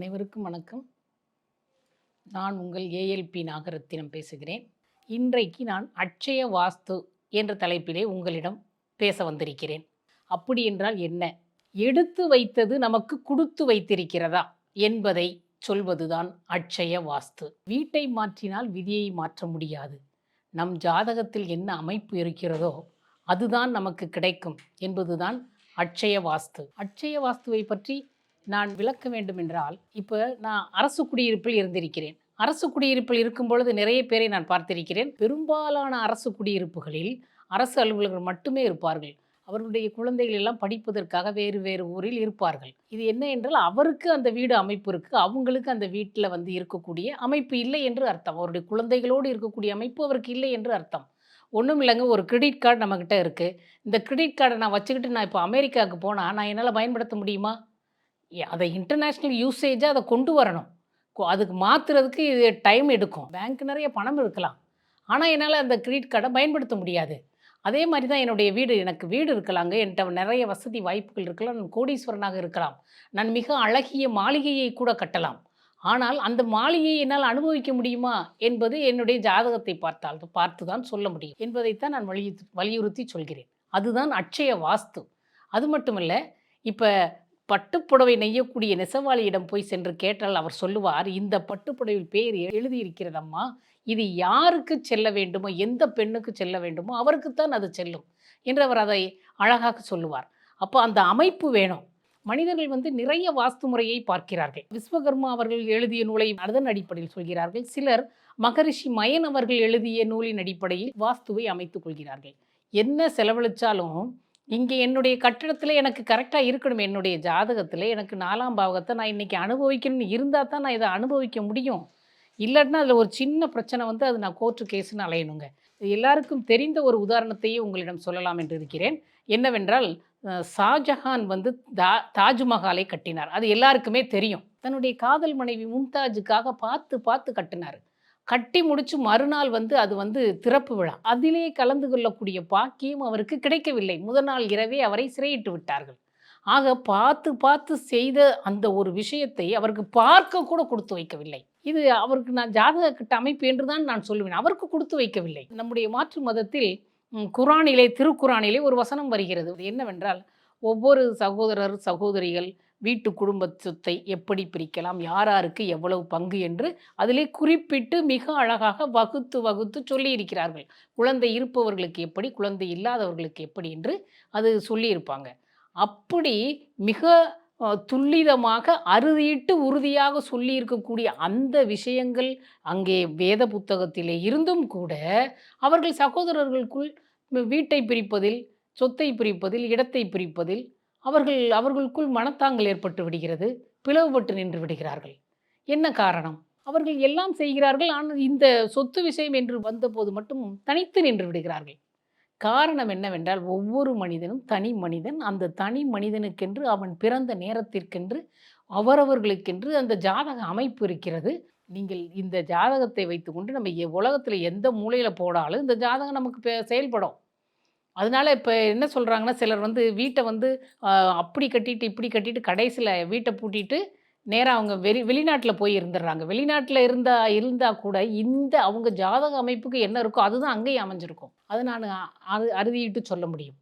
அனைவருக்கும் வணக்கம். நான் உங்கள் ஏஎல்பி நாகரத்தினம் பேசுகிறேன். இன்றைக்கு நான் அட்சய வாஸ்து என்ற தலைப்பிலே உங்களிடம் பேச வந்திருக்கிறேன். அப்படி என்றால் என்ன? எடுத்து வைத்தது நமக்கு கொடுத்து வைத்திருக்கிறதா என்பதை சொல்வதுதான் அட்சய வாஸ்து. வீட்டை மாற்றினால் விதியை மாற்ற முடியாது. நம் ஜாதகத்தில் என்ன அமைப்பு இருக்கிறதோ அதுதான் நமக்கு கிடைக்கும் என்பதுதான் அட்சய வாஸ்து. அட்சய வாஸ்துவை பற்றி நான் விளக்க வேண்டும் என்றால் இப்போ நான் அரசு குடியிருப்பில் இருந்திருக்கிறேன். அரசு குடியிருப்பில் இருக்கும் பொழுது நிறைய பேரை நான் பார்த்திருக்கிறேன். பெரும்பாலான அரசு குடியிருப்புகளில் அரசு அலுவலர்கள் மட்டுமே இருப்பார்கள். அவர்களுடைய குழந்தைகள் எல்லாம் படிப்பதற்காக வேறு வேறு ஊரில் இருப்பார்கள். இது என்ன என்றால் அவருக்கு அந்த வீடு அமைப்பு இருக்குது அவங்களுக்கு அந்த வீட்டில் வந்து இருக்கக்கூடிய அமைப்பு இல்லை என்று அர்த்தம். அவருடைய குழந்தைகளோடு இருக்கக்கூடிய அமைப்பு அவருக்கு இல்லை என்று அர்த்தம். ஒன்றும் இல்லைங்க ஒரு கிரெடிட் கார்டு நம்மக்கிட்ட இருக்குது இந்த கிரெடிட் கார்டை நான் வச்சுக்கிட்டு நான் இப்போ அமெரிக்காவுக்கு போனால் நான் என்னால் பயன்படுத்த முடியுமா? அதை இன்டர்நேஷ்னல் யூசேஜாக அதை கொண்டு வரணும். அதுக்கு மாற்றுறதுக்கு இது டைம் எடுக்கும். பேங்க் நிறைய பணம் இருக்கலாம். ஆனால் என்னால் அந்த கிரெடிட் கார்டை பயன்படுத்த முடியாது. அதே மாதிரி தான் என்னுடைய வீடு. எனக்கு வீடு இருக்கலாங்க. என்கிட்ட நிறைய வசதி வாய்ப்புகள் இருக்கலாம். நான் கோடீஸ்வரனாக இருக்கலாம். நான் மிக அழகிய மாளிகையை கூட கட்டலாம். ஆனால் அந்த மாளிகையை என்னால் அனுபவிக்க முடியுமா என்பது என்னுடைய ஜாதகத்தை பார்த்தால் பார்த்து தான் சொல்ல முடியும். என்பதைத்தான் நான் வலியுறுத்தி வலியுறுத்தி சொல்கிறேன். அதுதான் அட்சய வாஸ்து. அது மட்டுமல்ல இப்போ பட்டுப்புடவை நெய்யக்கூடிய நெசவாளியிடம் போய் சென்று கேட்டால் அவர் சொல்லுவார் இந்த பட்டுப்புடவையில் பேர் எழுதியிருக்கிறதம்மா. இது யாருக்கு செல்ல வேண்டுமோ எந்த பெண்ணுக்கு செல்ல வேண்டுமோ அவருக்குத்தான் அது செல்லும். என்று அவர் அதை அழகாக சொல்லுவார். அப்போ அந்த அமைப்பு வேணும். மனிதர்கள் வந்து நிறைய வாஸ்து முறையை பார்க்கிறார்கள். விஸ்வகர்மா அவர்கள் எழுதிய நூலை அதன் அடிப்படையில் சொல்கிறார்கள். சிலர் மகரிஷி மயன் அவர்கள் எழுதிய நூலின் அடிப்படையில் வாஸ்துவை அமைத்துக் கொள்கிறார்கள். என்ன செலவழித்தாலும் இங்கே என்னுடைய கட்டிடத்தில் எனக்கு கரெக்டாக இருக்கணும். என்னுடைய ஜாதகத்தில் எனக்கு நாலாம் பாவகத்தை நான் இன்றைக்கி அனுபவிக்கணும்னு இருந்தால் தான் நான் இதை அனுபவிக்க முடியும். இல்லாட்டினா அதில் ஒரு சின்ன பிரச்சனை வந்து அது நான் கோர்ட்டு கேஸ்ன்னு அலையணுங்க. இது எல்லாருக்கும் தெரிந்த ஒரு உதாரணத்தையே உங்களிடம் சொல்லலாம் என்று இருக்கிறேன். என்னவென்றால் ஷாஜஹான் வந்து தா தாஜ்மஹாலை கட்டினார். அது எல்லாருக்குமே தெரியும். தன்னுடைய காதல் மனைவி மும்தாஜுக்காக பார்த்து பார்த்து கட்டினார். கட்டி முடிச்சு மறுநாள் வந்து அது வந்து திறப்பு விழா. அதிலே கலந்து கொள்ளக்கூடிய பாக்கியம் அவருக்கு கிடைக்கவில்லை. முதல் நாள் இரவே அவரை சிறையிட்டு விட்டார்கள். ஆக பார்த்து பார்த்து செய்த அந்த ஒரு விஷயத்தை அவருக்கு பார்க்க கூட கொடுத்து வைக்கவில்லை. இது அவருக்கு நான் ஜாதக கட்ட அமைப்பு என்று தான் நான் சொல்லுவேன். அவருக்கு கொடுத்து வைக்கவில்லை. நம்முடைய மாற்று மதத்தில் குரானிலே திருக்குறானிலே ஒரு வசனம் வருகிறது. என்னவென்றால் ஒவ்வொரு சகோதரர் சகோதரிகள் வீட்டு குடும்ப சொத்தை எப்படி பிரிக்கலாம்? யாராருக்கு எவ்வளவு பங்கு என்று அதிலே குறிப்பிட்டு மிக அழகாக வகுத்து வகுத்து சொல்லியிருக்கிறார்கள். குழந்தை இருப்பவர்களுக்கு எப்படி குழந்தை இல்லாதவர்களுக்கு எப்படி என்று அது சொல்லியிருப்பாங்க. அப்படி மிக துல்லிதமாக அறுதியிட்டு உறுதியாக சொல்லியிருக்கக்கூடிய அந்த விஷயங்கள் அங்கே வேத புத்தகத்திலே இருந்தும் கூட அவர்கள் சகோதரர்களுக்குள் வீட்டை பிரிப்பதில் சொத்தை பிரிப்பதில் இடத்தை பிரிப்பதில் அவர்கள் அவர்களுக்குள் மனத்தாங்கல் ஏற்பட்டு விடுகிறது. பிளவுபட்டு நின்று விடுகிறார்கள். என்ன காரணம்? அவர்கள் எல்லாம் செய்கிறார்கள் ஆனால் இந்த சொத்து விஷயம் என்று வந்தபோது மட்டும் தனித்து நின்று விடுகிறார்கள். காரணம் என்னவென்றால் ஒவ்வொரு மனிதனும் தனி மனிதன் அந்த தனி மனிதனுக்கென்று அவன் பிறந்த நேரத்திற்கென்று அவரவர்களுக்கென்று அந்த ஜாதக அமைப்பு இருக்கிறது. நீங்கள் இந்த ஜாதகத்தை வைத்துக்கொண்டு நம்ம எ- எந்த மூலையில் போனாலும் இந்த ஜாதகம் நமக்கு பே- செயல்படும். அதனால இப்போ என்ன சொல்கிறாங்கன்னா சிலர் வந்து வீட்டை வந்து அப்படி கட்டிட்டு இப்படி கட்டிட்டு கடைசியில் வீட்டை பூட்டிட்டு நேராக அவங்க வெளி வெளிநாட்டில் போய் இருந்துடுறாங்க வெளிநாட்டில் இருந்தா இருந்தால் கூட இந்த அவங்க ஜாதக அமைப்புக்கு என்ன இருக்கோ அதுதான் அங்கேயும் அமைஞ்சிருக்கும். அது நான் அது அறுதியிட்டு சொல்ல முடியும்.